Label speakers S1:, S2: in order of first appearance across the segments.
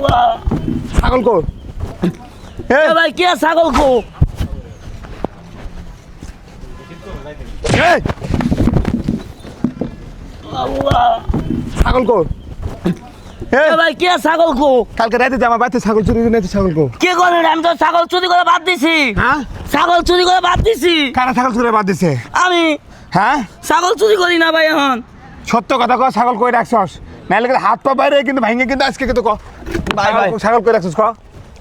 S1: আল্লাহ।
S2: ছাগল কো।
S1: এ। ভাই কে ছাগল কো? আল্লাহ।
S2: ছাগল কো।
S1: এ। ভাই কে ছাগল কো?
S2: কালকে রাতে যে আমার বাড়িতে ছাগল চুরি করে নিয়েছে ছাগল কো।
S1: কে করেন আমি তো ছাগল চুরি করে বাদ দিছি।
S2: হ্যাঁ?
S1: ছাগল চুরি করে বাদ দিছি।
S2: কারা ছাগল চুরি বাদ দিছে?
S1: আমি।
S2: হ্যাঁ?
S1: ছাগল চুরি করি না ভাই এখন।
S2: সত্য কথা কো ছাগল কই রাখছস? নাইলে হাত পা বাইরে কিন্তু ভাঙে কিন্তু আজকে কিন্তু ক
S1: ভাই,
S2: ছাগল
S1: ভাই।
S2: ছাগল কই রাখছস ক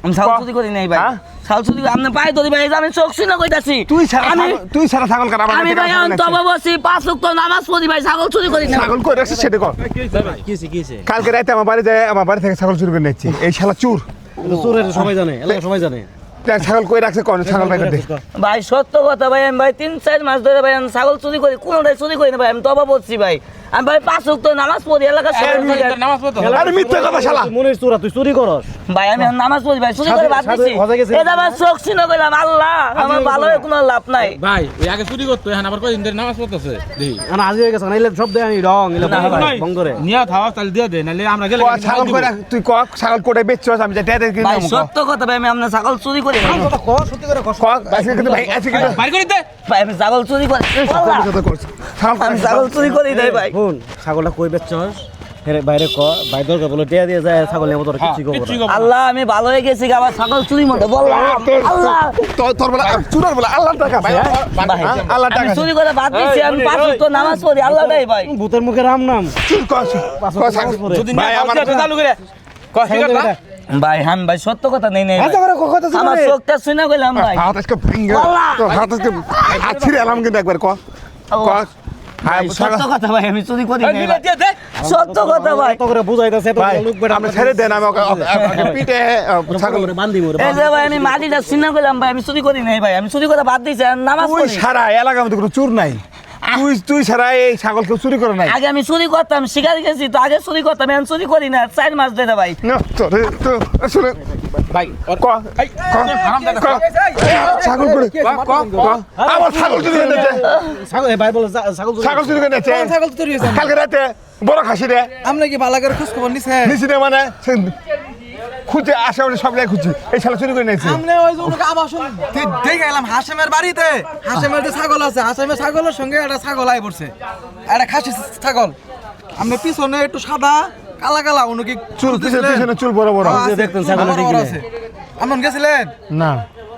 S1: আমি ছাগল চুরি করি নাই ভাই।
S2: হ্যাঁ?
S1: ছাগল চুরি করি- আপনি পাই ধরি ভাই আমি চোখ শুনে কইতাছি।
S2: তুই
S1: আমি
S2: তুই সারা ছাগল কাটা
S1: আমি ভাই
S2: ছাগল
S1: এখন
S2: রাখছিস।
S1: তবে বসি পাঁচ উক্ত নামাজ পড়ি ভাই ছাগল চুরি করি না
S2: ছাগল কই রাখছিস সেটা কর।
S3: কিছে কিছে
S2: কালকে রাতে আমার বাড়ি যায় আমার বাড়ি থেকে ছাগল চুরি করে নিয়েছি এই শালা চুর।
S3: চোরের সবাই জানে এলাকা সবাই জানে।
S2: ছাগল কই রাখছে কোন ছাগল
S1: ভাই সত্য কথা ভাই আমি ভাই তিন চার মাস ধরে ভাই আমি ছাগল চুরি করি কোনোটাই চুরি করি না ভাই আমি তবা বলছি ভাই। আমি ভাই পাঁচ উক্ত নামাজ পড়ি এলাকা
S2: আরে মিথ্যা কথা শালা।
S3: মনের চোরা তুই চুরি করস।
S1: ভাই আমি নামাজ পড়ি ভাই চুরি করে বাদ দিছি। এটা আমার চোখ শুনে কইলাম আল্লাহ আমার ভালো হয়ে কোনো লাভ নাই।
S4: ভাই ওই আগে চুরি করতো এখন আবার কয়দিন ধরে নামাজ পড়তেছে? দেখি
S3: আনা আজি হয়ে গেছে না এলে সব দেয় আমি রং এলে
S1: না,
S3: ভাই। বন্ধ করে।
S4: নিয়ে থাও তাহলে দিয়ে দে নাহলে আমরা গেলে
S2: ছাগল কই রাখ তুই ক ছাগল কোটে বেচছস আমি যেটা কিনে
S1: ভাই সত্য কথা ভাই আমি আপনার ছাগল চুরি করি। না
S2: ক, আজকে কিন্তু ভাই আজকে কিন্তু
S4: বাইর করে দে।
S1: ভাই আমি ছাগল চুরি করি।
S2: সত্য কথা করছিস। ছাগল
S1: আমি ছাগল চুরি করি নাই ভাই।
S3: শুন ছাগলটা কই বেচছস হেরে বাইরে ক বাইরে দরকার বলে টিয়া দিয়ে যায় ছাগল নেব তোর না।
S1: আল্লাহ আমি ভালো হয়ে গেছি আবার ছাগল চুরি মধ্যে বললাম। আল্লাহ।
S2: তোর- তোর বলে চুরার বলে আল্লাহর টাকা?
S1: ভাই,
S2: হ্যাঁ? আল্লাহর
S1: আমি
S2: টাকা
S1: চুরি করে বাদ দিচ্ছি আমি পাঁচ উক্ত নামাজ পড়ি আল্লাহ দেয় ভাই।
S3: ভূতের মুখে রাম নাম।
S2: চুর কর, চুর।
S3: পাঁচ
S2: ক, ছাগল-
S3: পড়ে।
S4: যদি
S2: ভাই, আমার-
S4: চালু করে।
S1: ভাই হান ভাই সত্য কথা নেই নেই
S3: করে
S1: আমার চোখটা শুনে গেলাম ভাই।
S2: হাত আজকে ভেঙে- হাত আজকে ছিঁড়ে এলাম কিন্তু একবার ক। ক।
S1: ভাই, সত্য কথা ভাই আমি চুরি করি নাই ভাই।
S4: দে।
S1: সত্য কথা ভাই।
S3: এত করে বুঝাইতেছে এত লোক বেটা
S2: আপনি ছেড়ে দেন আমি আহ, ছাগল
S3: ছাগল বান্ধি মোরে
S1: এই যে ভাই আমি মাটিটা শুনে গেলাম ভাই আমি চুরি করি নাই ভাই আমি চুরি করে বাদ দিয়েছি নামাজ পড়ি।
S2: সারা এলাকার মধ্যে কোনো চুর নাই। তুই তুই সারা এই ছাগল কেউ চুরি করে নাই।
S1: আগে আমি চুরি করতাম শিকারি গেছি তো আগে চুরি করতাম এখন চুরি করি না চার মাস ধরে ভাই।
S2: তোর তো আসলে
S4: ভাই
S2: ক
S4: এই হারাম দাদা
S2: ক ছাগল করে ক ক আমার ছাগল চুরি
S3: ছাগল ভাই বলে ছাগল চুরি-
S2: ছাগল চুরি করে নিয়েছে
S5: ছাগল চুরি হয়েছে।
S2: কালকে রাতে বড় খাসি রে।
S5: আপনি কি ভালো করে খোঁজ খবর
S2: নিচে রে মানে খুঁজে আশেপাশে সব জায়গায় খুঁজছি। এই শালা চুরি করে নিয়েছে
S5: আপনি ওই যে ওনাকে আবাসন দে- দেখে এলাম হাসেমের বাড়িতে। হাসেমের যে ছাগল আছে হাসেমের ছাগলের সঙ্গে একটা ছাগল আই পড়ছে। একটা খাসি ছাগল। আপনি পিছনে একটু সাদা কালা কালা উনি কি
S2: চুল পিছনে পিছনে চুল বড় বড়।
S5: আছে।
S3: দেখতেন ছাগলের দিকে।
S5: আছে। আমন গেছিলেন?
S2: না।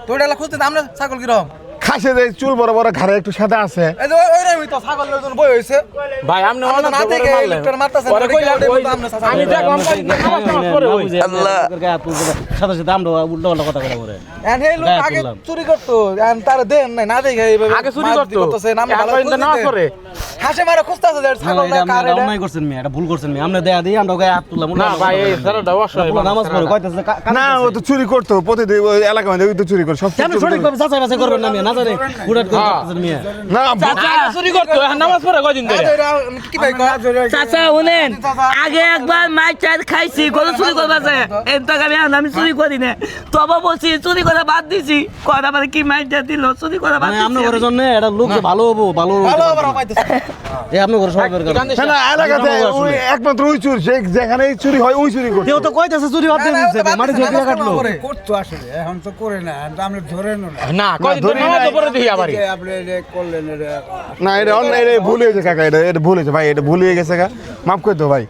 S5: তো ওটা খুঁজতে আমরা ছাগল কিরম?
S2: খাসি যে চুল বড় বড় ঘাড়ে একটু সাদা আছে।
S5: বই হইছে।
S4: ভাই আপনি
S5: আমরা না মারতাছেন,
S4: পরে আমি।
S1: আল্লাহ।
S3: সাথে সাথে আমরা উল্টো পাল্টা কথা বলা
S5: এই লোক আগে চুরি করতো এখন তার দেন নাই না দেখে এইভাবে
S4: আগে চুরি করতো।
S5: করতেছে, আমরা ভালো
S4: কয়দিন ধরে নামাজ
S5: হাসে মারা খুঁজতেছে যে ছাগলটা কার এটা?
S3: অন্যায় করছেন মেয়ে এটা ভুল করছেন মেয়ে আমরা দেয়া দিই আমরা গায়ে হাত তুললাম
S4: না ভাই এই স্যারটা অসহায়
S3: নামাজ পড়ে কইতেছে
S2: না ও তো চুরি করতো প্রতিদিন এলাকা মধ্যে ওই তো চুরি করে সব
S3: কেন সঠিকভাবে যাচাই বাছাই করবেন না মেয়ে না জানে। হুড়াট করে
S4: হ্যাঁ।
S2: না
S4: আগে চুরি করতো নামাজ পড়ে কয়দিন ধরে?
S5: আচ্ছা, এটা কি ভাই কয়?
S1: চাচা শুনেন আগে একবার মাছ চার খাইছি কোনো চুরি করবা যায় এর আমি আমি চুরি করি না। তবে বলছি চুরি করে বাদ দিছি। কয়টা মানে কি মাছ দিল? চুরি করে বাদ দিছি
S3: আপনার ঘরের জন্য এটা লোক ভালো হব ভালো
S5: ভালো আবার
S3: আপনার ঘরে সবাই বের করেন।
S2: না, না এলাকাতে একমাত্র ওই চুর যেখানে চুরি হয় ওই চুরি
S3: কেউ তো কইতেছে চুরি বাদ দিয়ে
S5: না, না,
S3: দিচ্ছে
S5: ওটা বাদ
S3: মাটি
S5: দিছে,
S3: ঝেঁটিয়া
S5: নামাজ
S3: কাটলো।
S6: করতো আসলে এখন তো করে না আমরা ধরে না।
S4: না কয়দিন নামাজ পড়ে দেখি আবারই।
S6: আপনি করলেন এটা
S2: না এটা অন্য এটা ভুল হয়েছে কাকা এটা এটা ভুল হয়েছে ভাই এটা ভুল হয়ে গেছে কাকা মাফ করে দাও ভাই।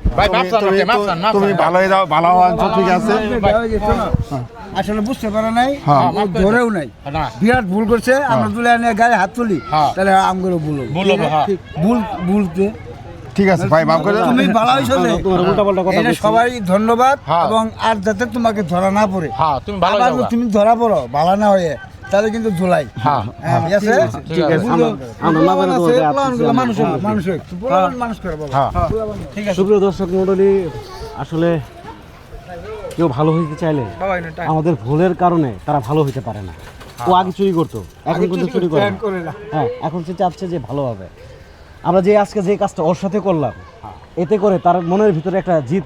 S2: তুমি-। ভালো হয়ে যাও ভালো হওয়া ঠিক আছে।
S6: আসলে বুঝতে পারে নাই
S2: হ্যাঁ।
S6: ধরেও নাই। বিরাট ভুল করছে আমরা তুলে এনে গায়ে হাত তুলি
S4: হ্যাঁ।
S6: তাহলে আমগুলো ভুল।
S4: ভুল হ্যাঁ।
S6: ঠিক, ভুলতে
S2: ঠিক আছে ভাই মাফ করে
S6: তুমি ভালো এটা সবাই ধন্যবাদ
S4: হ্যাঁ।
S6: এবং আর যাতে তোমাকে ধরা না পড়ে।
S4: হ্যাঁ তুমি ভালো
S6: তুমি ধরা পড়ো ভালো না হয়ে তাহলে কিন্তু ঝুলাই
S4: হ্যাঁ
S6: হ্যাঁ, আছে?
S4: ঠিক আছে।
S6: হ্যাঁ,
S3: সুপ্রিয় দর্শক মন্ডলী আসলে কেউ ভালো হইতে চাইলে। আমাদের ভুলের কারণে তারা ভালো হইতে পারে না। ও আগে চুরি করতো এখন কিন্তু চুরি করে না। হ্যাঁ এখন সে চাচ্ছে যে ভালো হবে। আমরা যে আজকে যে কাজটা ওর সাথে করলাম এতে করে তার মনের ভিতরে একটা জিত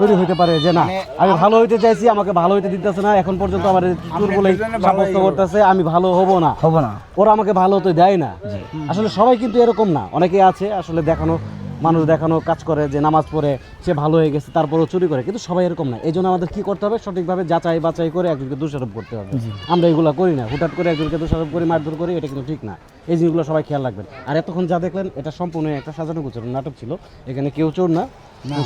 S3: তৈরি হতে পারে যে না আমি ভালো হইতে চাইছি আমাকে ভালো হইতে দিতেছে না এখন পর্যন্ত আমার চুর সাব্যস্ত করতেছে আমি ভালো হব না।
S6: হব না।
S3: ওরা আমাকে ভালো হতে দেয় না। আসলে সবাই কিন্তু এরকম না অনেকে আছে আসলে দেখানো মানুষ দেখানো কাজ করে যে নামাজ পড়ে সে ভালো হয়ে গেছে তারপরেও চুরি করে কিন্তু সবাই এরকম না। এই জন্য আমাদের কি করতে হবে? সঠিকভাবে যাচাই বাছাই করে একজনকে দোষারোপ করতে হবে। আমরা এগুলো করি না। হুটাট করে একজনকে দোষারোপ করি মারধর করি এটা কিন্তু ঠিক না। এই জিনিসগুলো সবাই খেয়াল রাখবেন। আর এতক্ষণ যা দেখলেন এটা সম্পূর্ণ একটা সাজানো গোছানো নাটক ছিল। এখানে কেউ চোর না।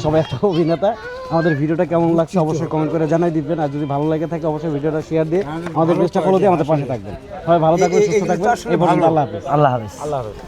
S3: সবাই একটা অভিনেতা। আমাদের ভিডিওটা কেমন লাগছে অবশ্যই কমেন্ট করে জানাই দিবেন। আর যদি ভালো লাগে থাকে অবশ্যই ভিডিওটা শেয়ার দিয়ে আমাদের পেজটা ফলো দিয়ে আমাদের পাশে থাকবেন। সবাই ভালো থাকবেন সুস্থ থাকবেন। এই পর্যন্ত আল্লাহ হাফেজ।
S1: আল্লাহ হাফেজ।
S4: আল্লাহ হাফেজ।